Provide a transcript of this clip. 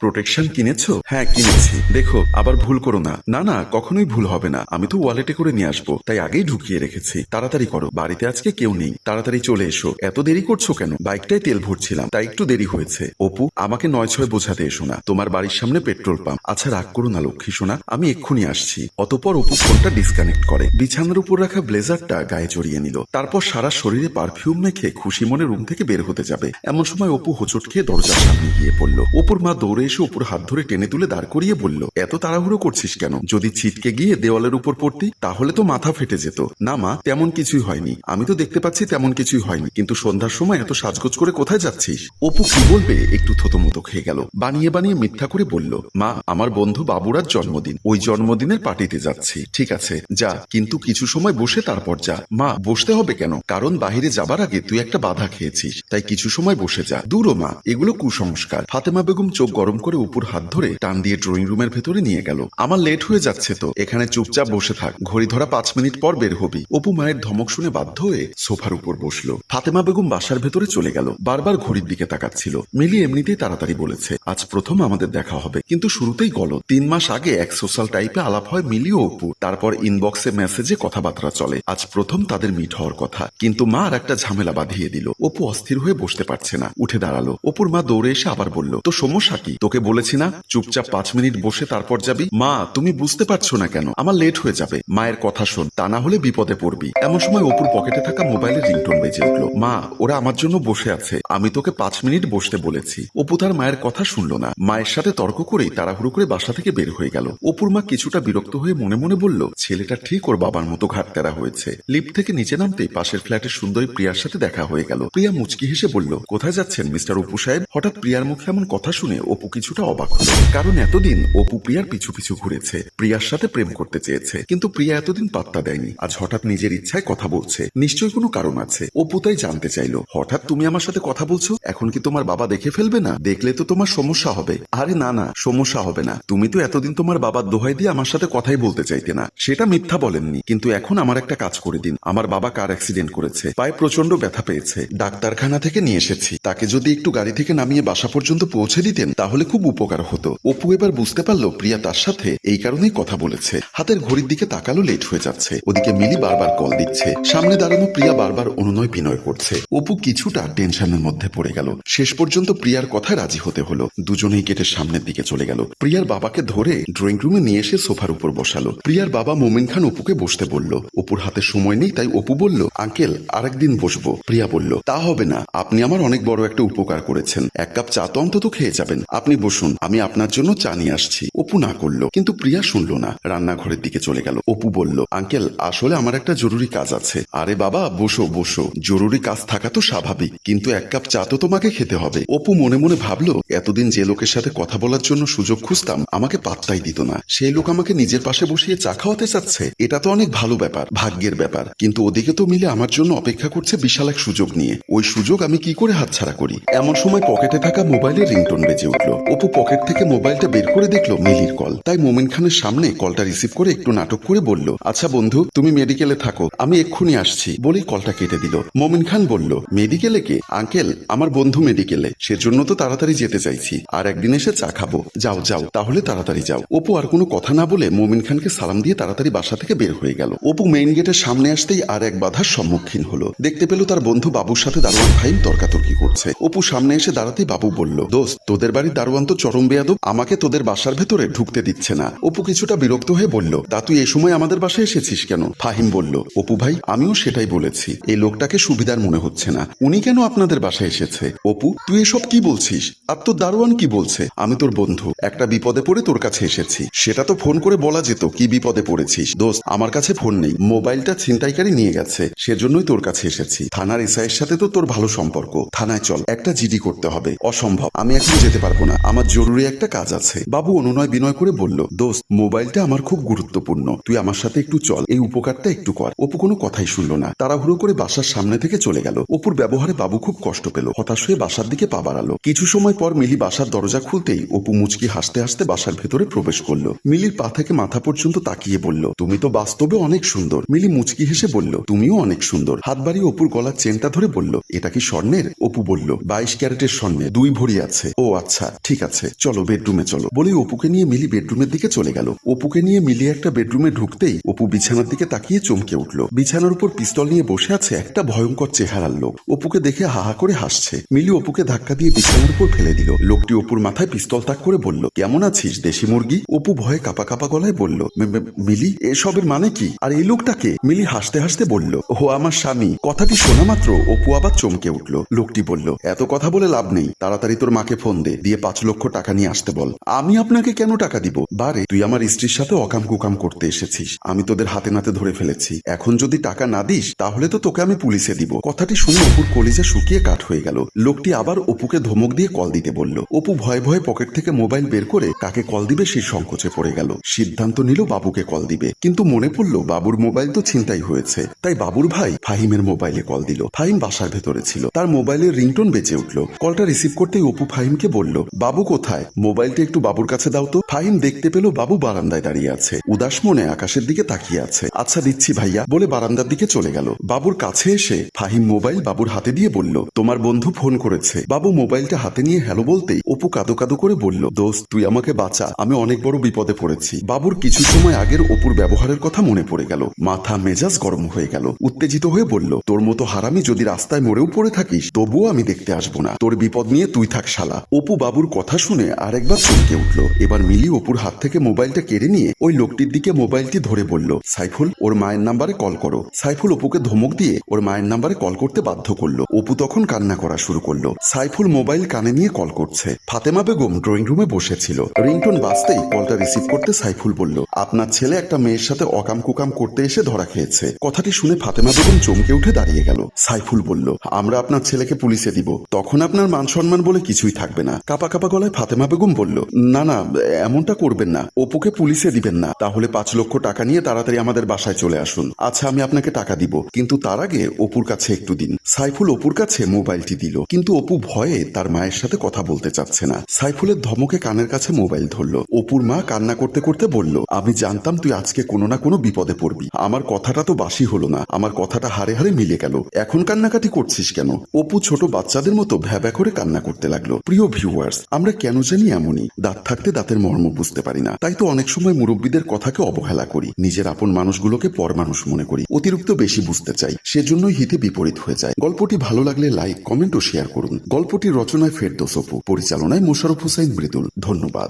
Protection কিনেছো? হ্যাঁ কিনেছি। দেখো, আবার ভুল করো না। না না, কখনোই ভুল হবে না। আমি তো ওয়ালেটে করে নিয়ে আসব। তাই আগেই ঢুকিয়ে রেখেছি। তাড়াতাড়ি করো। বাড়িতে আজকে কেউ নেই। তাড়াতাড়ি চলে এসো। এত দেরি করছ কেন? বাইকটাই তেল ভরছিলাম, তাই একটু দেরি হয়েছে। অপু, আমাকে নয় ছয় বোঝাতে এসো না। তোমার বাড়ির সামনে পেট্রোল পাম্প। আচ্ছা রাগ করো না, লক্ষ্মী সোনা। আমি এক্ষুনি আসছি। অতপর অপু ফোনটা ডিসকানেক্ট করে। বিছানার উপর রাখা ব্লেজারটা গায়ে জড়িয়ে নিল। তারপর সারা শরীরে পারফিউম মেখে খুশি মনে রুম থেকে বের হতে যাবে। এমন সময় অপু হোঁচট খেয়ে দরজার সামনে গিয়ে পড়ল। অপুর মা দৌড়ে এসে অপুর হাত ধরে টেনে তুলে দাঁড় করিয়ে বলল, এত তাড়াহুড়ো করছিস কেন? যদি ছিটকে গিয়ে দেওয়ালের উপর পড়তি, তাহলে তো মাথা ফেটে যেত। না মা, তেমন কিছুই হয়নি। আমি তো দেখতে পাচ্ছি তেমন কিছুই হয়নি। কিন্তু সন্ধ্যার সময় এত সাজগোজ করে কোথায় যাচ্ছিস? অপু কি বলবে? একটু থতমত খেয়ে গেল। বানিয়ে বানিয়ে মিথ্যা করে বলল, মা, আমার বন্ধু বাবুরার জন্মদিন। ওই জন্মদিনের পার্টিতে যাচ্ছি। ঠিক আছে, যা। কিন্তু কিছু সময় বসে তারপর যা। মা, বসতে হবে কেন? কারণ বাহিরে যাবার আগে তুই একটা বাধা খেয়েছিস। তাই কিছু সময় বসে যা। দূরও মা, এগুলো কুসংস্কার। ফাতেমা বেগম চোখ গরম করে উপর হাত ধরে টান দিয়ে ড্রয়িং রুমের ভেতরে নিয়ে গেল। আমার লেট হয়ে যাচ্ছে তো। এখানে চুপচাপ বসে থাক। ঘড়ি ধরা পাঁচ মিনিট পর বের হবি। অপু মায়ের ধমক শুনে বাধ্য হয়ে সোফার উপর বসল। ফাতেমা বেগম বাসার ভেতরে চলে গেল। বারবার ঘড়ির দিকে তাকাচ্ছিল। মিলি এমনিতেই তাড়াতাড়ি বলেছে, আজ প্রথম আমাদের দেখা হবে। কিন্তু শুরুতেই গলত তিন মাস আগে এক সোশ্যাল টাইপে আলাপ হয় মিলি ও অপু। তারপর ইনবক্সে মেসেজে কথাবার্তা চলে। আজ প্রথম তাদের মিট হওয়ার কথা। কিন্তু মা আর একটা ঝামেলা বাঁধিয়ে দিল। অপু অস্থির হয়ে বসতে পারছে না। উঠে দাঁড়াল। অপুর মা দৌড়ে এসে আবার বলল তো সমস্যা কি? তোকে বলেছি না? চুপচাপ পাঁচ মিনিট বসে তারপর যাবি? মা, তুমি বুঝতে পারছ না কেন? আমার লেট হয়ে যাবে। মায়ের কথা শোন, তা না হলে বিপদে পড়বি। এমন সময় অপুর পকেটে থাকা মোবাইলের রিংটোন বেজে উঠল। মা, ওরা আমার জন্য বসে আছে। আমি তোকে পাঁচ মিনিট বসতে বলেছি। অপু তার মায়ের কথা শুনলো না। মায়ের সাথে তর্ক করেই তাড়াহুড়ো করে বাসা থেকে বের হয়ে গেল। অপুর মা কিছুটা বিরক্ত হয়ে মনে মনে বলল, ছেলেটা ঠিক ওর বাবার মতো ঘাটতেরা হয়েছে। লিফট থেকে নিচে নামতেই পাশের ফ্ল্যাটের সুন্দরী প্রিয়ার সাথে দেখা হয়ে গেল। প্রিয়া মুচকি হেসে বলল, কোথায় যাচ্ছেন মিস্টার অপু সাহেব? হঠাৎ প্রিয়ার মুখে এমন কথা শুনে অপু কিছুটা অবাক হলো কারণ এতদিন অপু প্রিয়ার পিছু পিছু ঘুরেছে, প্রিয়ার সাথে প্রেম করতে চেয়েছে, কিন্তু প্রিয়া এতদিন পাত্তা দেয়নি। আজ হঠাৎ নিজের ইচ্ছায় কথা বলছে, নিশ্চয়ই কোনো কারণ আছে। অপু তাই জানতে চাইলো, হঠাৎ তুমি আমার সাথে কথা বলছো? এখন কি তোমার বাবা দেখে ফেলবে না? দেখলে তো তোমার সমস্যা হবে। আরে না না, সমস্যা হবে না। তুমি তো এতদিন তোমার বাবার দোহাই দিয়ে আমার সাথে কথাই বলতে চাইতে না। সেটা মিথ্যা বলেননি। কিন্তু এখন আমার একটা কাজ করে দিন। আমার বাবা কার অ্যাক্সিডেন্ট করেছে? পায়ে প্রচণ্ড ব্যথা পেয়েছে। ডাক্তারখানা থেকে নিয়ে এসেছি। তাকে যদি একটু গাড়ি থেকে নামিয়ে বাসা পর্যন্ত পৌঁছে দিতেন, তাহলে খুব উপকার হতো। অপু এবার বুঝতে পারল প্রিয়া তার সাথে এই কারণেই কথা বলেছে। হাতের ঘড়ির দিকে তাকালো লেট হয়ে যাচ্ছে। ওদিকে মিলি বারবার কল দিচ্ছে। সামনে দাঁড়ানো প্রিয়া বারবার অনুনয় বিনয় করছে। অপু কিছুটা টেনশনের মধ্যে পড়ে গেল। শেষ পর্যন্ত প্রিয়ার কথায় রাজি হতে হলো। দুজনেই গেটের সামনের দিকে চলে গেল। প্রিয়ার বাবাকে ধরে ড্রয়িং রুমে নিয়ে এসে সোফার উপর বসালো। প্রিয়ার বাবা মোমিন খান অপুকে বসতে বলল, অপুর হাতে সময় নেই, তাই অপু বলল, আঙ্কেল, আরেকদিন বসবো। প্রিয়া বলল, তা হবে না। আপনি আমার অনেক বড় একটা উপকার করেছেন। এক কাপ চা তো অন্তত খেয়ে যাবেন। আপনি বসুন, আমি আপনার জন্য চা নিয়ে আসছি। অপু না করল, কিন্তু প্রিয়া শুনলো না। রান্নাঘরের দিকে চলে গেল। অপু বলল, আঙ্কেল, আসলে আমার একটা জরুরি কাজ আছে। আরে বাবা, বসো বসো। জরুরি কাজ থাকা তো স্বাভাবিক, কিন্তু এক কাপ চা তো তোমাকে খেতে হবে। অপু মনে মনে ভাবলো, এতদিন যে লোকের সাথে কথা বলার জন্য সুযোগ খুঁজতাম, আমাকে পাত্তাই দিত না। সেই লোক আমাকে নিজের পাশে বসিয়ে চা খাওয়াতে চাচ্ছে। এটা তো অনেক ভালো ব্যাপার, ভাগ্যের ব্যাপার। কিন্তু ওদিকে তো মিলে আমার জন্য অপেক্ষা করছে বিশাল এক সুযোগ নিয়ে। ওই সুযোগ আমি কি করে হাতছাড়া করি? এমন সময় পকেটে থাকা মোবাইলের রিংটোন বেজে উঠল। অপু পকেট থেকে মোবাইলটা বের করে দেখল মিলির কল। তাই মোমিন খানের সামনে কলটা রিসিভ করে একটু নাটক করে বলল আচ্ছা বন্ধু, তুমি মেডিকেলে থাকো, আমি এক্ষুনি আসছি, বলেই কলটা কেটে দিল। মোমিন খান বলল, মেডিকেলে কে? আঙ্কেল, আমার বন্ধু মেডিকেলে, সেজন্য তো তাড়াতাড়ি যেতে চাইছি, আর একদিন এসে চা খাব। যাও যাও, তাহলে তাড়াতাড়ি যাও। অপু আর কোনো কথা না বলে মোমিন খানকে সালাম দিয়ে তাড়াতাড়ি বাসা থেকে বের হয়ে গেল। অপু মেইন গেটের সামনে আসতেই আর এক বাধার সম্মুখীন হলো। দেখতে পেল তার বন্ধু বাবুর সাথে দারোয়ান ফাইম তর্কাতর্কি করছে। অপু সামনে এসে দাঁড়াতেই বাবু বলল, দোস্ত, তোদের বাড়ির দারোয়ান তো চরম বেয়াদব আমাকে তোদের বাসার ভেতরে ঢুকতে দিচ্ছে না। অপু কিছুটা বিরক্ত হয়ে বলল, তা তুই এই সময় আমাদের বাসায় এসেছিস কেন? ফাহিম বলল, অপু ভাই, আমিও সেটাই বলেছি। এই লোকটাকে সুবিধার মনে হচ্ছে না। উনি কেন আপনাদের বাসায় এসেছে? অপু, তুই এসব কি বলছিস? আর তোর দারোয়ান কি বলছে? আমি তোর বন্ধু। একটা বিপদে পড়ে তোর কাছে এসেছি। সেটা তো ফোন করে বলা যেত, কি বিপদে পড়েছিস? দোস্ত, আমার কাছে ফোন নেই। মোবাইলটা ছিনতাইকারী নিয়ে গেছে। সেজন্যই তোর কাছে এসেছি। থানার এসআইয়ের সাথে তো তোর ভালো সম্পর্ক। থানায় চল, একটা জিডি করতে হবে। অসম্ভব। আমি এখন যেতে পারব না। আমার জরুরি একটা কাজ আছে। বাবু অনুনয় বিনয় করে বলল, দোস্ত, মোবাইলটা আমার খুব গুরুত্বপূর্ণ। তুই আমার সাথে একটু চল, এই উপকারটা একটু কর। অপু কোনো কথাই শুনলো না। তাড়াহুড়ো করে বাসার সামনে থেকে চলে গেল। অপুর ব্যবহারে বাবু খুব কষ্ট পেল। হতাশ হয়ে বাসার দিকে পা বাড়ালো। কিছু সময় পর মিলি বাসার দরজা খুলতেই অপু মুচকি হাসতে হাসতে বাসার ভেতরে প্রবেশ করল। মিলির পা থেকে মাথা পর্যন্ত তাকিয়ে বলল, তুমি তো বাস্তবে অনেক সুন্দর। মিলি মুচকি হেসে বলল, তুমিও অনেক সুন্দর। হাত বাড়িয়ে অপুর গলার চেনটা ধরে বলল, এটা কি স্বর্ণের? অপু বলল, বাইশ ক্যারেটের স্বর্ণের, দুই ভরি আছে। ও আচ্ছা ঠিক আছে, চলো বেডরুমে চলো। বলে অপুকে নিয়ে মিলি বেডরুমের দিকে চলে গেল। অপুকে নিয়ে মিলি একটা বেডরুমে ঢুকতেই অপু বিছানার দিকে তাকিয়ে চমকে উঠল। বিছানার উপর পিস্তল নিয়ে বসে আছে একটা ভয়ঙ্কর চেহারার লোক। অপুকে দেখে হাহা করে হাসছে। মিলি অপুকে ধাক্কা দিয়ে বিছানার উপর ফেলে দিল। লোকটি অপুর মাথায় পিস্তল তাক করে বলল, কেমন আছিস, দেশি মুরগি? অপু ভয়ে কাপা কাপা গলায় বলল, "মে- মে- মিলি, এসবের মানে কি? আর এই লোকটাকে? মিলি হাসতে হাসতে বলল, ও আমার স্বামী। কথাটি শোনা মাত্র অপু আবার চমকে উঠল। লোকটি বলল, এত কথা বলে লাভ নেই। তাড়াতাড়ি তোর মাকে ফোন দে, দিয়ে পাঁচ লক্ষ টাকা নিয়ে আসতে বল। আমি আপনাকে কেন টাকা দিব? বারে, তুই আমার স্ত্রীর সাথে অকাম কুকাম করতে এসেছিস। আমি তোদের হাতে নাতে ধরে ফেলেছি। এখন যদি টাকা না দিস, তাহলে তো তোকে আমি পুলিশে দিব। কথাটি শুনে অপুর কলিজা শুকিয়ে কাঠ হয়ে গেল। লোকটি আবার অপুকে ধমক দিয়ে কল দিতে বলল। অপু ভয়ে ভয়ে পকেট থেকে মোবাইল বের করে কাকে কল দিবে সেই সংকোচে পড়ে গেল। সিদ্ধান্ত নিল বাবুকে কল দিবে। কিন্তু মনে পড়ল, বাবুর মোবাইল তো ছিনতাই হয়েছে। তাই বাবুর ভাই ফাহিমের মোবাইলে কল দিল। ফাহিম বাসার ভেতরে ছিল। তার মোবাইলের রিংটোন বেঁচে উঠল। কলটা রিসিভ করতেই অপু ফাহিমকে বলল বাবু কোথায়? মোবাইলটা একটু বাবুর কাছে দাও তো। ফাহিম দেখতে পেল বাবু বারান্দায় দাঁড়িয়ে আছে। উদাস মনে আকাশের দিকে তাকিয়ে আছে। আচ্ছা দিচ্ছি ভাইয়া, বলে বারান্দার দিকে চলে গেল। বাবুর কাছে এসে ফাহিম মোবাইল বাবুর হাতে দিয়ে বলল, তোমার বন্ধু ফোন করেছে। বাবু মোবাইলটা হাতে নিয়ে হ্যালো বলতেই অপু কাদো কাদো করে বলল, দোস্ত, তুই আমাকে বাঁচা, আমি অনেক বড় বিপদে পড়েছি। বাবুর কিছু সময় আগের অপুর ব্যবহারের কথা মনে পড়ে গেল। মাথা মেজাজ গরম হয়ে গেল। উত্তেজিত হয়ে বলল, তোর মতো হারামি যদি রাস্তায় মরেও পড়ে থাকিস, তবুও আমি দেখতে আসব না। তোর বিপদ নিয়ে তুই থাক শালা। অপু বাবুর কথা শুনে আরেকবার চমকে উঠল। এবার মিলি অপুর হাত থেকে মোবাইলটা কেড়ে নিয়ে ওই লোকটির দিকে মোবাইলটি ধরে বলল, সাইফুল, ওর মায়ের নাম্বারে কল করো। সাইফুল অপুকে ধমক দিয়ে ওর মায়ের নাম্বারে কল করতে বাধ্য করল। অপু তখন কান্না করা শুরু করল। সাইফুল মোবাইল কানে নিয়ে কল করছে। ফাতেমা বেগম ড্রয়িং রুমে বসেছিল। রিংটোন বাজতেই কলটা রিসিভ করতে সাইফুল বলল, আপনার ছেলে একটা মেয়ের সাথে অকাম কুকাম করতে এসে ধরা খেয়েছে। কথাটি শুনে ফাতেমা বেগম চমকে উঠে দাঁড়িয়ে গেল। সাইফুল বলল, আমরা আপনার ছেলেকে পুলিশে দিব। তখন আপনার মান সম্মান বলে কিছুই থাকবে না। কাপা কাপা গলায় ফাতেমা বেগম বলল, না না, এমনটা করবেন না। অপুকে পুলিশে দিবেন না। তাহলে পাঁচ লক্ষ টাকা নিয়ে তাড়াতাড়ি আমাদের বাসায় চলে আসুন। আচ্ছা আমি আপনাকে টাকা দিব। কিন্তু তার আগে অপুর কাছে একটু দিন। সাইফুল অপুর কাছে মোবাইলটি দিল। কিন্তু অপু ভয়ে তার মায়ের সাথে কথা বলতে চাচ্ছে না। সাইফুলের ধমকে কানের কাছে মোবাইল ধরলো। অপুর মা কান্না করতে করতে বলল, আমি জানতাম তুই আজকে কোনো না কোনো বিপদে পড়বি। আমার কথাটা তো বাসি হলো না। আমার কথাটা হারে হারে মিলে গেল। এখন কান্নাকাটি করছিস কেন? অপু ছোট বাচ্চাদের মতো ভ্যাব্যা করে কান্না করতে লাগল। প্রিয় ভিউয়ার্স আমরা কেন জানি এমনই। দাঁত থাকতে দাঁতের মর্ম বুঝতে পারি না। তাই তো অনেক সময় মুরব্বীদের কথাকে অবহেলা করি। নিজের আপন মানুষগুলোকে পর মানুষ মনে করি। অতিরিক্ত বেশি বুঝতে চাই। সেজন্যই হিতে বিপরীত হয়ে যায়। গল্পটি ভালো লাগলে লাইক, কমেন্ট ও শেয়ার করুন। গল্পটি রচনায় ফেরদোস অপু। পরিচালনায় মোশারফ হোসাইন মৃদুল। ধন্যবাদ।